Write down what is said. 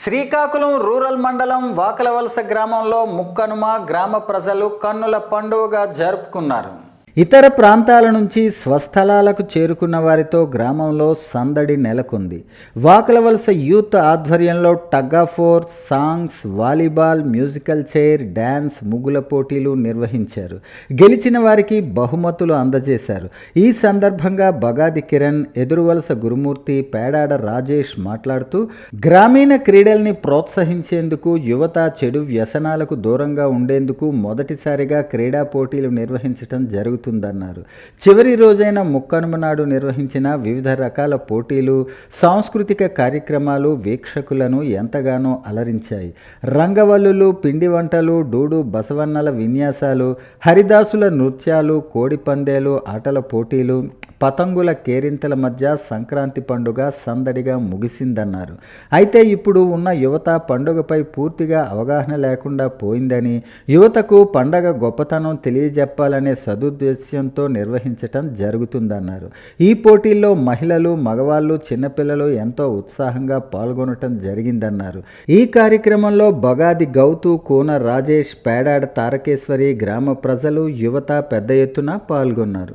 Srikakulam rural మండలం వాకలవలస గ్రామంలో ముక్కనుమ గ్రామ ప్రజలు కన్నుల పండుగగా జరుపుకున్నారు. ఇతర ప్రాంతాల నుంచి స్వస్థలాలకు చేరుకున్న వారితో గ్రామంలో సందడి నెలకొంది. వాకలవలస యూత్ ఆధ్వర్యంలో tug songs volleyball musical chair dance ముగ్గుల పోటీలు నిర్వహించారు. గెలిచిన వారికి బహుమతులు అందజేశారు. ఈ సందర్భంగా బగాది కిరణ్ ఎదురువలస గురుమూర్తి పేడాడ రాజేష్ మాట్లాడుతూ గ్రామీణ క్రీడల్ని ప్రోత్సహించేందుకు యువత చెడు వ్యసనాలకు దూరంగా ఉండేందుకు మొదటిసారిగా క్రీడా పోటీలు నిర్వహించడం జరుగుతుందన్నారు. చివరి రోజైన ముక్కనుమ నాడు నిర్వహించిన వివిధ రకాల పోటీలు సాంస్కృతిక కార్యక్రమాలు వీక్షకులను ఎంతగానో అలరించాయి. రంగవల్లులు పిండి వంటలు డూడు బసవన్నల విన్యాసాలు హరిదాసుల నృత్యాలు కోడిపందేలు ఆటల పోటీలు పతంగుల కేరింతల మధ్య సంక్రాంతి పండుగ సందడిగా ముగిసిందన్నారు. అయితే ఇప్పుడు ఉన్న యువత పండుగపై పూర్తిగా అవగాహన లేకుండా పోయిందని యువతకు పండగ గొప్పతనం తెలియజెప్పాలనే సదుద్దేశ్యంతో నిర్వహించటం జరుగుతుందన్నారు. ఈ పోటీల్లో మహిళలు మగవాళ్ళు చిన్నపిల్లలు ఎంతో ఉత్సాహంగా పాల్గొనటం జరిగిందన్నారు. ఈ కార్యక్రమంలో బగాది గౌతు కోన రాజేష్ పేడాడ తారకేశ్వరి గ్రామ ప్రజలు యువత పెద్ద ఎత్తున పాల్గొన్నారు.